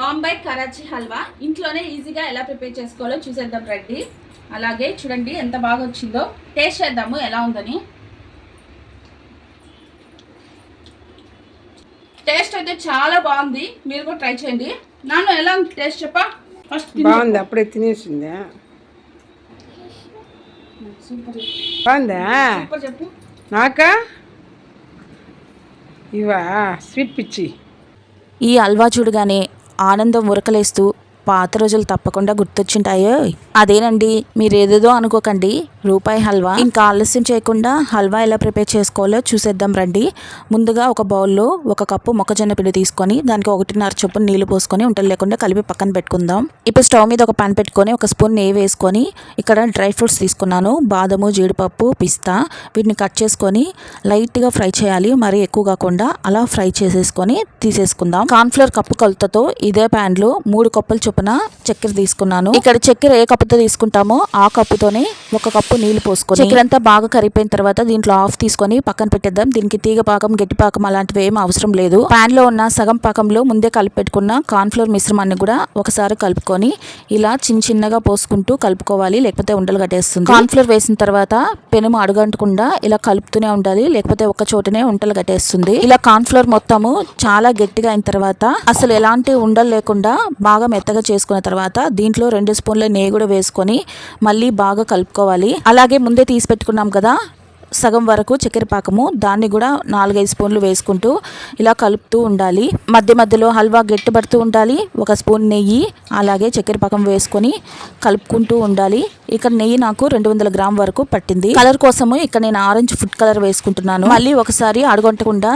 బాంబే కరాచీ హల్వా. ఇంట్లోనే ఈజీగా ఎలా ప్రిపేర్ చేసుకోవాలో చూసేద్దాం రండి అలాగే చూడండి ఎంత బాగా వచ్చిందో. టేస్ట్ చేద్దాము ఎలా ఉందని. టేస్ట్ అయితే చాలా బాగుంది. మీరు కూడా ట్రై చేయండి. నాన్న ఎలా ఉంది టేస్ట్ చెప్పా? ఫస్ట్ బాగుంది అప్పుడే తినేసిందా. సూపర్. బాగుందా? సూపర్ చెప్పు. నాకా? ఇవా స్వీట్ పిచ్చి. ఈ హల్వా చూడగానే ఆనందం ఉరకలేస్తూ పాత రోజులు తప్పకుండా గుర్తొచ్చింటాయో. అదేనండి మీరు ఏదేదో అనుకోకండి. రూపాయి హల్వా. ఇంకా ఆలస్యం చేయకుండా హల్వా ఎలా ప్రిపేర్ చేసుకోవాలో చూసేద్దాం రండి. ముందుగా ఒక బౌల్లో ఒక కప్పు మొక్కజొన్న పిండి తీసుకొని దానికి ఒకటిన్నర చొప్పున నీళ్ళు పోసుకొని ఉంటలు లేకుండా కలిపి పక్కన పెట్టుకుందాం. ఇప్పుడు స్టవ్ మీద ఒక పాన్ పెట్టుకొని ఒక స్పూన్ నెయ్యి వేసుకొని ఇక్కడ డ్రై ఫ్రూట్స్ తీసుకున్నాను. బాదము జీడిపప్పు పిస్తా. వీటిని కట్ చేసుకొని లైట్గా ఫ్రై చేయాలి. మరి ఎక్కువ కాకుండా అలా ఫ్రై చేసేసుకొని తీసేసుకుందాం. కార్న్ఫ్లోర్ కప్పు కొలతతో ఇదే ప్యాన్లో మూడు కప్పులు చొప్పున చక్కెర తీసుకున్నాను. ఇక్కడ చక్కెర ఏ కప్పుతో తీసుకుంటామో ఆ కప్పుతోనే ఒక కప్పు నీళ్ళు పోసుకొని చక్కెర అంతా బాగా కరిగిపోయిన తర్వాత దీంట్లో ఆఫ్ తీసుకొని పక్కన పెట్టేద్దాం. దీనికి తీగ పాకం గట్టి పాకం అలాంటివి ఏం అవసరం లేదు. పాన్లో ఉన్న సగం పాకంలో ముందే కలిపి పెట్టుకున్న కార్న్ఫ్లోర్ మిశ్రమాన్ని కూడా ఒకసారి కలుపుకొని ఇలా చిన్న చిన్నగా పోసుకుంటూ కలుపుకోవాలి. లేకపోతే ఉండలు కట్టేస్తుంది. కార్న్ఫ్లోర్ వేసిన తర్వాత పెనుము అడుగంటకుండా ఇలా కలుపుతూనే ఉండాలి. లేకపోతే ఒక చోటనే ఉంటలు కట్టేస్తుంది. ఇలా కార్న్ఫ్లోర్ మొత్తము చాలా గట్టిగా అయిన తర్వాత అసలు ఎలాంటి ఉండలు లేకుండా బాగా మెత్తగా చేసుకున్న తర్వాత దీంట్లో రెండు స్పూన్ల నెయ్యి కూడా వేసుకొని మళ్ళీ బాగా కలుపుకోవాలి. అలాగే ముందే తీసి పెట్టుకున్నాం కదా సగం వరకు చక్కెర పాకము దాన్ని కూడా నాలుగైదు స్పూన్లు వేసుకుంటూ ఇలా కలుపుతూ ఉండాలి. మధ్య మధ్యలో హల్వా గట్టిపడుతూ ఉండాలి. ఒక స్పూన్ నెయ్యి అలాగే చక్కెర పాకం వేసుకొని కలుపుకుంటూ ఉండాలి. ఇక్కడ నెయ్యి నాకు రెండు వందల గ్రామ్ వరకు పట్టింది. కలర్ కోసము ఇక్కడ నేను ఆరెంజ్ ఫుడ్ కలర్ వేసుకుంటున్నాను. మళ్ళీ ఒకసారి అడగొట్టకుండా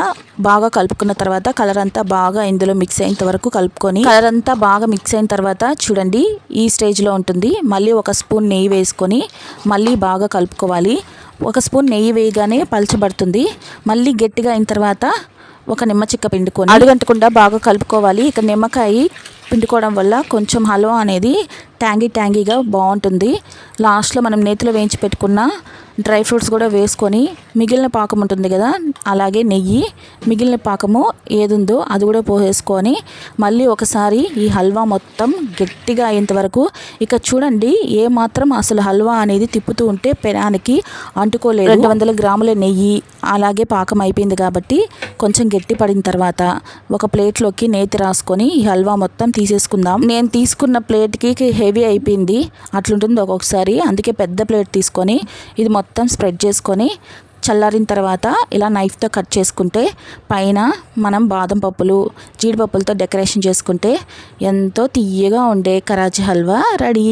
బాగా కలుపుకున్న తర్వాత కలర్ అంతా బాగా ఇందులో మిక్స్ అయ్యేంత వరకు కలుపుకొని కలర్ అంతా బాగా మిక్స్ అయిన తర్వాత చూడండి ఈ స్టేజ్లో ఉంటుంది. మళ్ళీ ఒక స్పూన్ నెయ్యి వేసుకొని మళ్ళీ బాగా కలుపుకోవాలి. ఒక స్పూన్ నెయ్యి వేయగానే పలచబడుతుంది. మళ్ళీ గట్టిగా అయిన తర్వాత ఒక నిమ్మ చిక్క పిండుకొని అడుగంటకుండా బాగా కలుపుకోవాలి. ఇక నిమ్మకాయ పిండుకోవడం వల్ల కొంచెం హల్వా అనేది ట్యాంగీ ట్యాంగీగా బాగుంటుంది. లాస్ట్లో మనం నేతిలో వేయించి పెట్టుకున్న డ్రై ఫ్రూట్స్ కూడా వేసుకొని మిగిలిన పాకం ఉంటుంది కదా అలాగే నెయ్యి మిగిలిన పాకము ఏదుందో అది కూడా పోసేసుకొని మళ్ళీ ఒకసారి ఈ హల్వా మొత్తం గట్టిగా అయ్యేంత వరకు ఇక చూడండి ఏ మాత్రం అసలు హల్వా అనేది తిప్పుతూ ఉంటే పెనానికి అంటుకోలేదు. రెండు వందల గ్రాముల నెయ్యి అలాగే పాకం అయిపోయింది కాబట్టి కొంచెం గట్టి పడిన తర్వాత ఒక ప్లేట్లోకి నేతి రాసుకొని ఈ హల్వా మొత్తం తీసేసుకుందాం. నేను తీసుకున్న ప్లేట్కి హెవీ అయిపోయింది అట్లుంటుంది ఒక్కొక్కసారి అందుకే పెద్ద ప్లేట్ తీసుకొని ఇది మొత్తం మొత్తం స్ప్రెడ్ చేసుకొని చల్లారిన తర్వాత ఇలా నైఫ్తో కట్ చేసుకుంటే పైన మనం బాదం పప్పులు జీడిపప్పులతో డెకరేషన్ చేసుకుంటే ఎంతో తీయగా ఉండే కరాచీ హల్వా రెడీ.